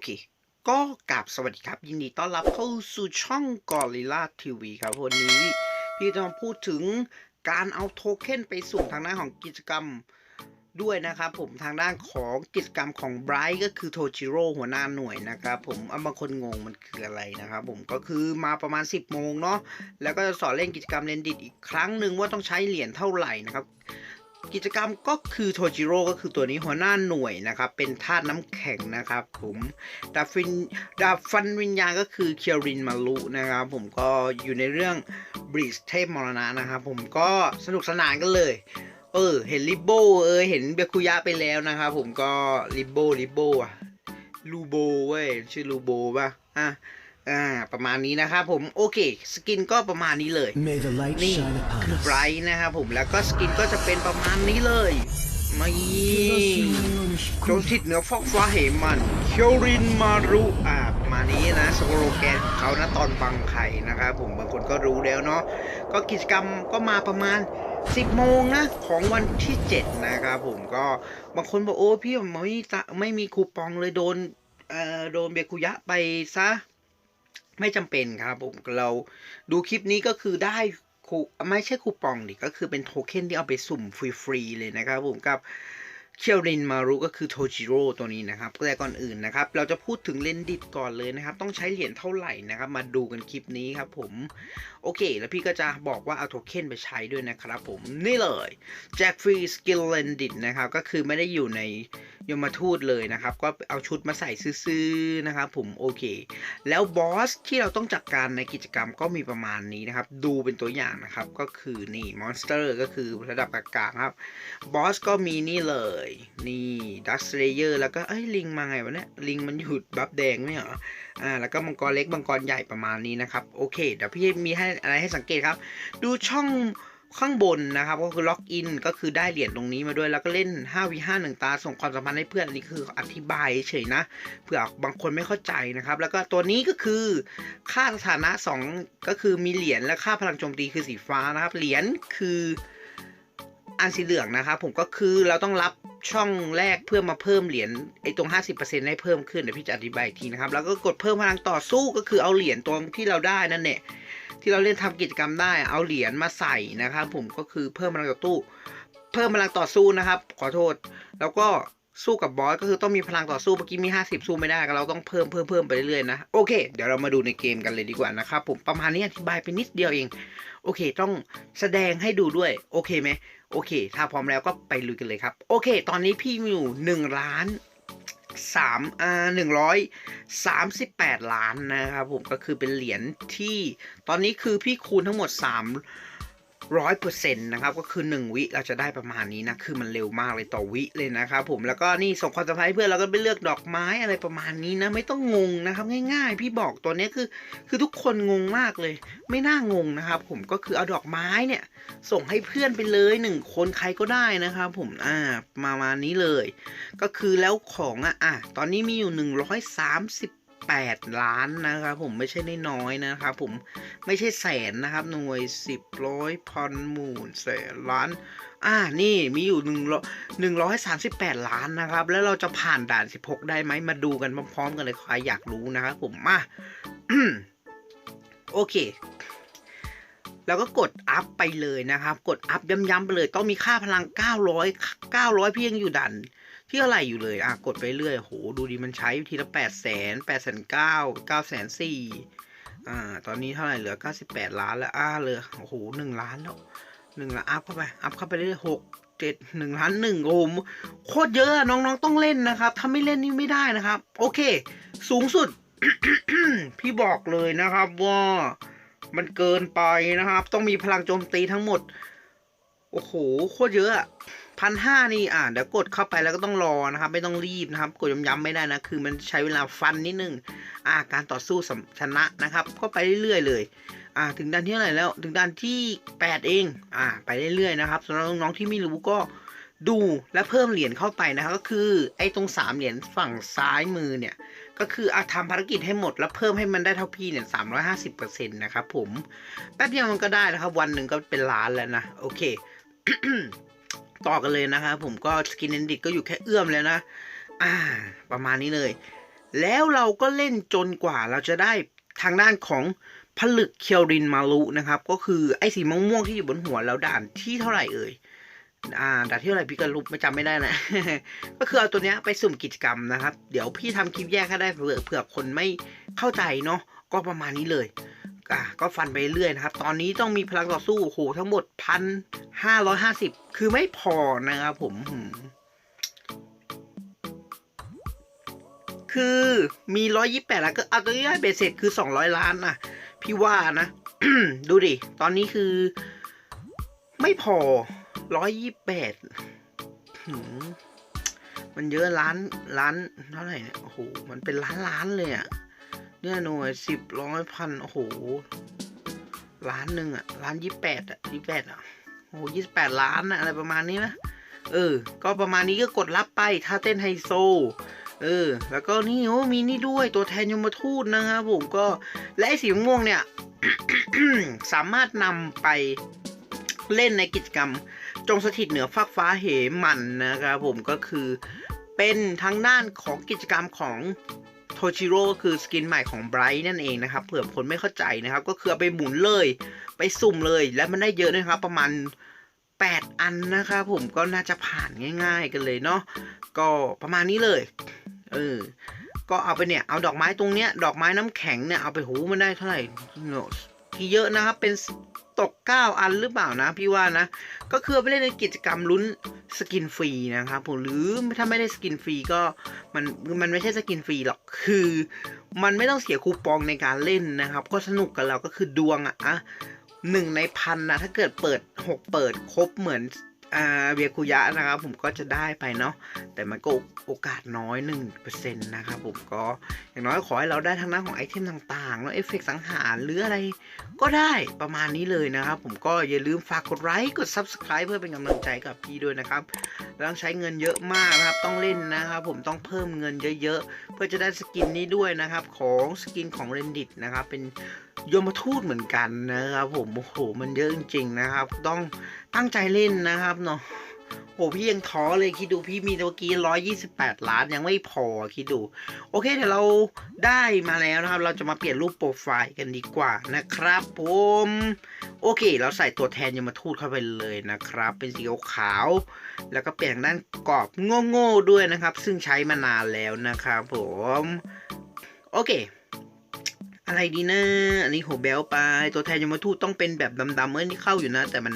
เค ก็กราบสวัสดีครับ ยินดีต้อนรับเข้าสู่ช่องกอริล่าทีวีครับ วันนี้พี่จะมาพูดถึงการเอาโทเค็นไปสุ่มทางด้านของกิจกรรมด้วยนะครับผมทางด้านของกิจกรรมของไบรท์ก็คือโทจิโร่หัวหน้าหน่วยนะครับผมเอาบางคนงงมันคืออะไรนะครับผมก็คือมาประมาณ 10 โมงเนาะแล้วก็จะสอนเล่นกิจกรรมเลนดิตอีกครั้งหนึ่งว่าต้องใช้เหรียญเท่าไหร่นะครับ กิจกรรมก็คือโทจิโร่ก็คือตัวนี้หัวหน้าหน่วยนะครับ เป็นธาตุน้ำแข็งนะครับ ผมดาบฟินดาบฟันวิญญาณก็คือเคียรินมารุนะครับ ผมก็อยู่ในเรื่องบริสเทพมรณะนะครับ ผมก็สนุกสนานกันเลยเออเห็นลิโบเออเห็นเบคุยะไปแล้วนะครับ ผมก็ลิโบลิโบอะลูโบเว้ยชื่อลูโบป่ะอะ อ่าประมาณนี้นะครับผมโอเค สกินก็ประมาณนี้เลย May the light นี่ shine upon คือ us. ไบรท์นะครับผมแล้วก็สกินก็จะเป็นประมาณนี้เลยมาจงทิดเหนือฟอกฟ้าเหมันเคียวรินมารุอ่าประมาณนี้นะสโลแกนของเขานะตอนบังไข่นะครับผมบางคนก็รู้แล้วเนาะก็กิจกรรมก็มาประมาณ10โมงนะของวันที่7นะครับผมก็บางคนบอกโอ้พี่ผมไม่ตะไม่มีคูปองเลยโดนเอ่อโดนเบคุยะไปซะ ไม่จำเป็นครับผมเราดูคลิปนี้ก็คือได้คูไม่ใช่คูปองดิก็คือเป็นโทเค็นที่เอาไปสุ่มฟรีๆเลยนะครับผมกับเคียวรินมารุก็คือโทจิโร่ตัวนี้นะครับแต่ก่อนอื่นนะครับ เราจะพูดถึงเลนดิตก่อนเลยนะครับ ต้องใช้เหรียญเท่าไหร่นะครับ มาดูกันคลิปนี้ครับผม โอเค แล้วพี่ก็จะบอกว่าเอาโทเค็นไปใช้ด้วยนะครับผม นี่เลยแจ็คฟรีสกิลเลนดิตนะครับ ก็คือไม่ได้อยู่ในยมทูตเลยนะครับ ก็เอาชุดมาใส่ซื้อๆนะครับผมโอเค แล้วบอสที่เราต้องจัดการในกิจกรรมก็มีประมาณนี้นะครับ ดูเป็นตัวอย่างนะครับ ก็คือนี่มอนสเตอร์ก็คือระดับกลางๆครับบอสก็มีนี่เลย นี่ดักสเลเยอร์แล้วก็เอ้ยลิงมาไงวะเนี่ยลิงมันหยุดบัฟแดงไม่เหรออ่าแล้วก็มังกรเล็กมังกรใหญ่ประมาณนี้นะครับ โอเค เดี๋ยวพี่มีให้อะไรให้สังเกตครับ ดูช่องข้างบนนะครับ ก็คือล็อกอินก็คือได้เหรียญตรงนี้มาด้วย แล้วก็เล่น 5v5 1ตาส่งความสัมพันธ์ให้เพื่อนอันนี้คืออธิบายเฉยนะเผื่อบางคนไม่เข้าใจนะครับ แล้วก็ตัวนี้ก็คือค่าสถานะ 2 ก็คือมีเหรียญและค่าพลังโจมตีคือสีฟ้านะครับ เหรียญคืออันสีเหลืองนะครับผมก็คือเราต้องรับช่องแรกเพื่อมาเพิ่มเหรียญไอ้ตรง 50%ให้เพิ่มขึ้นเดี๋ยวพี่จะอธิบายอีกทีนะครับ แล้วก็กดเพิ่มพลังต่อสู้ก็คือเอาเหรียญตรงที่เราได้นั่นแหละ ที่เราเล่นทำกิจกรรมได้เอาเหรียญมาใส่นะครับผมก็คือเพิ่มพลังต่อตู้เพิ่มพลังต่อสู้นะครับ ขอโทษ แล้วก็สู้กับบอสก็คือต้องมีพลังต่อสู้เมื่อกี้มี 50 สู้ไม่ได้ก็เราต้องเพิ่มเพิ่มเพิ่มไปเรื่อยๆนะโอเค เดี๋ยวเรามาดูในเกมกันเลยดีกว่านะครับผมประมาณนี้อธิบายไปนิดเดียวเอง โอเค ต้องแสดงให้ดูด้วยโอเคไหมโอเค ถ้าพร้อมแล้วก็ไปลุยกันเลยครับ โอเค ตอนนี้พี่มีอยู่หนึ่งล้าน สามอ่าหนึ่งร้อยสามสิบแปดล้านนะครับผมก็คือเป็นเหรียญที่ตอนนี้คือพี่คูณทั้งหมดสาม ร้อยเปอร์เซ็นต์นะครับก็คือหนึ่งวิเราจะได้ประมาณนี้นะ คือมันเร็วมากเลยต่อวิเลยนะครับผมแล้วก็นี่ส่งความสัมพันธ์ให้เพื่อนเราก็ไปเลือกดอกไม้อะไรประมาณนี้นะ ไม่ต้องงงนะครับง่าย ๆ พี่บอกตัวนี้คือคือทุกคนงงมากเลย ไม่น่างงนะครับผมก็คือเอาดอกไม้เนี่ย ส่งให้เพื่อนไปเลยหนึ่งคนใครก็ได้นะครับผมอ่ามามานี้เลย ก็คือแล้วของอะอะตอนนี้มีอยู่ห นึ่งร้อยสามสิบแปดล้านนะครับผมไม่ใช่น้อยนะครับผมไม่ใช่แสนนะครับหน่วยสิบร้อยพันหมื่นแสนล้านอ่านี่มีอยู่หนึ่งร้อยหนึ่งร้อยสามสิบแปดล้านนะครับ แล้วเราจะผ่านด่านสิบหกได้ไหมมาดูกันพร้อมๆกันเลยใครอยากรู้นะครับผมมาโอเคแล้วก็กดอัพไปเลยนะครับ กดอัพย้ำๆไปเลย ต้องมีค่าพลัง 900 900 พี่ยังอยู่ดัน ที่อะไรอยู่เลย อะ กดไปเรื่อยโห ดูดิมันใช้ทีละ8 0 0 0 0 0 8 9 0 0 9 9 4 0 0อ่า ตอนนี้เท่าไหร่เหลือ98ล้านแล้ว อ่าเหลยโอ้โหหนึ่งล้านแล้วหนึ่งล้านอัพเข้าไป อัพเข้าไปเรื่อยหกเจ็ดหนึ่งล้านหนึ่งโอ้โหโคตรเยอะ น้องๆต้องเล่นนะครับ ถ้าไม่เล่นนี่ไม่ได้นะครับ โอเค สูงสุด พี่บอกเลยนะครับว่ามันเกินไปนะครับ ต้องมีพลังโจมตีทั้งหมด โอ้โห โคตรเยอะ พันห้านี่อ่าเดี๋ยวกดเข้าไปแล้วก็ต้องรอนะครับ ไม่ต้องรีบนะครับ กดย้ำๆไม่ได้นะ คือมันใช้เวลาฟันนิดนึงอ่าการต่อสู้สำชนะนะครับ ก็ไปเรื่อยๆเลยอ่าถึงด่านที่เท่าไหร่แล้ว ถึงด่านที่แปดเองอ่าไปเรื่อยๆนะครับสำหรับน้องๆที่ไม่รู้ก็ดูและเพิ่มเหรียญเข้าไปนะครับก็คือไอ้ตรงสามเหรียญฝั่งซ้ายมือเนี่ยก็คืออาทำภารกิจให้หมดแล้วเพิ่มให้มันได้เท่าพี่เนี่ยสามร้อยห้าสิบเปอร์เซ็นต์นะครับผมแป๊บเดียวมันก็ได้นะครับวันหนึ่งก็เป็นล้านแล้วนะโอเค ต่อกันเลยนะครับผมก็สกินเอนดิตก็อยู่แค่เอื้อมแล้วนะ อ่า ประมาณนี้เลย แล้วเราก็เล่นจนกว่าเราจะได้ทางด้านของผลึกเคียวรินมารุนะครับ ก็คือไอ้สีม่วงๆที่อยู่บนหัวเราด่านที่เท่าไหร่เอ่ยอ่าด่านที่เท่าไหร่พี่ก็รู้ไม่จำไม่ได้นะ ก็คือเอาตัวเนี้ยไปสุ่มกิจกรรมนะครับ เดี๋ยวพี่ทำคลิปแยกให้ได้เผื่อเผื่อคนไม่เข้าใจเนาะก็ประมาณนี้เลย อะก็ฟันไปเรื่อยนะครับ ตอนนี้ต้องมีพลังต่อสู้โอ้โหทั้งหมดพันห้าร้อยห้าสิบคือไม่พอนะครับผม คือมีร้อยยี่แปดแล้วก็เอาตัวนี้ได้เบสเสร็จคือสองร้อยล้านนะพี่ว่านะ ดูดิ ตอนนี้คือ ไม่พอร้อยยี่แปดมันเยอะล้านล้านเท่าไหร่เนี่ยโอ้โหมันเป็นล้านล้านเลยอะ เนี่ยหน่วยสิบร้อยพันโอ้โหล้านหนึ่งอะล้านยี่แปดอะยี่แปดอะโอ้โหยี่สิบแปดล้านอะอะไรประมาณนี้นะเออ ก็ประมาณนี้ก็กดรับไปถ้าเต้นไฮโซเออ แล้วก็นี่โอ้มีนี่ด้วยตัวแทนยมทูตนะครับผมก็และไอ้สีม่วงเนี่ย สามารถนำไปเล่นในกิจกรรม จงสถิตเหนือฟากฟ้าเหมันนะครับผมก็คือเป็นทางด้านของกิจกรรมของ โทชิโร่ก็คือสกินใหม่ของไบรท์นั่นเองนะครับเผื่อคนไม่เข้าใจนะครับ ก็คือเอาไปหมุนเลย ไปสุ่มเลย และมันได้เยอะด้วยครับ ประมาณ 8 อันนะครับผมก็น่าจะผ่านง่าย ๆ กันเลยเนาะก็ประมาณนี้เลยเออก็เอาไปเนี่ยเอาดอกไม้ตรงเนี้ยดอกไม้น้ำแข็งเนี่ยเอาไปหูมันได้เท่าไหร่ที่เยอะนะครับเป็น ตก 9 อันหรือเปล่านะ พี่ว่านะ ก็คือไปเล่นในกิจกรรมลุ้นสกินฟรีนะครับผมหรือถ้าไม่ได้สกินฟรีก็มันมันไม่ใช่สกินฟรีหรอกคือ มันไม่ต้องเสียคูปองในการเล่นนะครับ ก็สนุกกับเราก็คือดวงอะอะหนึ่งในพันนะถ้าเกิดเปิดหกเปิดครบเหมือน เบียคุยะนะครับ ผมก็จะได้ไปเนาะแต่มันก็โอกาสน้อย 1%นะครับผมก็อย่างน้อยขอให้เราได้ทางด้านของไอเทมต่างๆแล้วเอฟเฟกสังหารหรืออะไรก็ได้ประมาณนี้เลยนะครับ ผมก็อย่าลืมฝากกดไลค์กด Subscribe เพื่อเป็นกำลังใจกับพี่ด้วยนะครับต้องใช้เงินเยอะมากนะครับ ต้องเล่นนะครับ ผมต้องเพิ่มเงินเยอะๆ เพื่อจะได้สกินนี้ด้วยนะครับ ของสกินของเรนดิตนะครับเป็น ยมทูตเหมือนกันนะครับผมโอ้โหมันเยอะจริงๆนะครับ ต้องตั้งใจเล่นนะครับเนาะโอ้พี่ยังท้อเลยคิดดูพี่มีเมื่อกี้ร้อยยี่สิบแปดล้านยังไม่พอคิดดู โอเคเดี๋ยวเราได้มาแล้วนะครับ เราจะมาเปลี่ยนรูปโปรไฟล์กันดีกว่านะครับผมโอเค เราใส่ตัวแทนยมทูตเข้าไปเลยนะครับ เป็นสีขาวแล้วก็เปลี่ยนด้านกรอบโง่ๆด้วยนะครับ ซึ่งใช้มานานแล้วนะครับผม โอเค อะไรดีนะอันนี้โหเบลไป ตัวแทนยมทูตต้องเป็นแบบดำๆเมื่อนี่เข้าอยู่นะ แต่มัน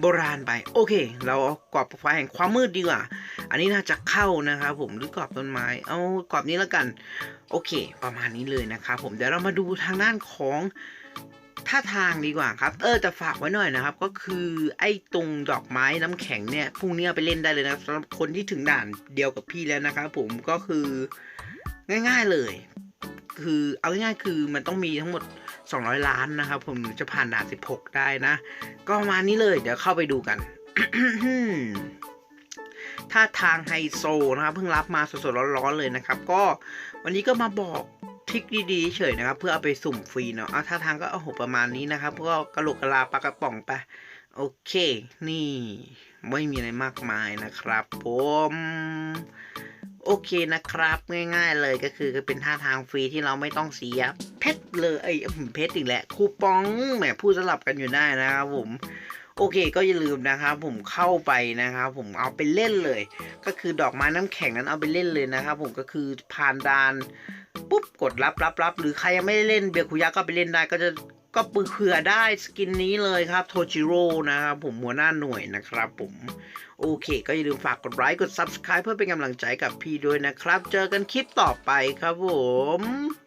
โบราณไป โอเค เราเอากรอบไฟแห่งความมืดดีกว่า อันนี้น่าจะเข้านะครับผมหรือกรอบต้นไม้ เอากรอบนี้แล้วกัน โอเค ประมาณนี้เลยนะครับผมเดี๋ยวเรามาดูทางด้านของท่าทางดีกว่าครับ เออแต่ฝากไว้หน่อยนะครับ ก็คือไอ้ตรงดอกไม้น้ำแข็งเนี่ยพรุ่งนี้เอาไปเล่นได้เลยนะสำหรับคนที่ถึงด่านเดียวกับพี่แล้วนะครับผมก็คือง่าย ๆเลย คือเอาง่ายๆคือมันต้องมีทั้งหมด 200 ล้านนะครับ ผมถึงจะผ่านด่าน 16 ได้นะ ก็มานี้เลยเดี๋ยวเข้าไปดูกันถ้าทางไฮโซนะครับเพิ่งรับมาสดๆร้อนๆเลยนะครับ ก็วันนี้ก็มาบอกทริคดีๆเฉยนะครับ เพื่อเอาไปสุ่มฟรีเนาะเอาถ้าทางก็โอ้โหประมาณนี้นะครับก็กระโหลกกระลาปลากระป๋องไปโอเค นี่ ไม่มีอะไรมากมายนะครับ ผม โอเคนะครับ ง่ายๆเลยก็คือเป็นท่าทางฟรีที่เราไม่ต้องเสียเพชรเลยไอ้เพชรอีกแหละคูปองแหมพูดสลับกันอยู่ได้นะครับผมโอเคก็อย่าลืมนะครับผมเข้าไปนะครับผมเอาไปเล่นเลย ก็คือดอกไม้น้ำแข็งนั้นเอาไปเล่นเลยนะครับผมก็คือผ่านดานปุ๊บกดรับรับรับหรือใครยังไม่ได้เล่นเบียร์คุยะก็ไปเล่นได้ก็จะ ก็เผื่อได้สกินนี้เลยครับโทจิโร่นะครับผมหัวหน้าหน่วยนะครับผมโอเค ก็อย่าลืมฝากกดไลค์กด Subscribe เพื่อเป็นกำลังใจกับพี่ด้วยนะครับ เจอกันคลิปต่อไปครับผม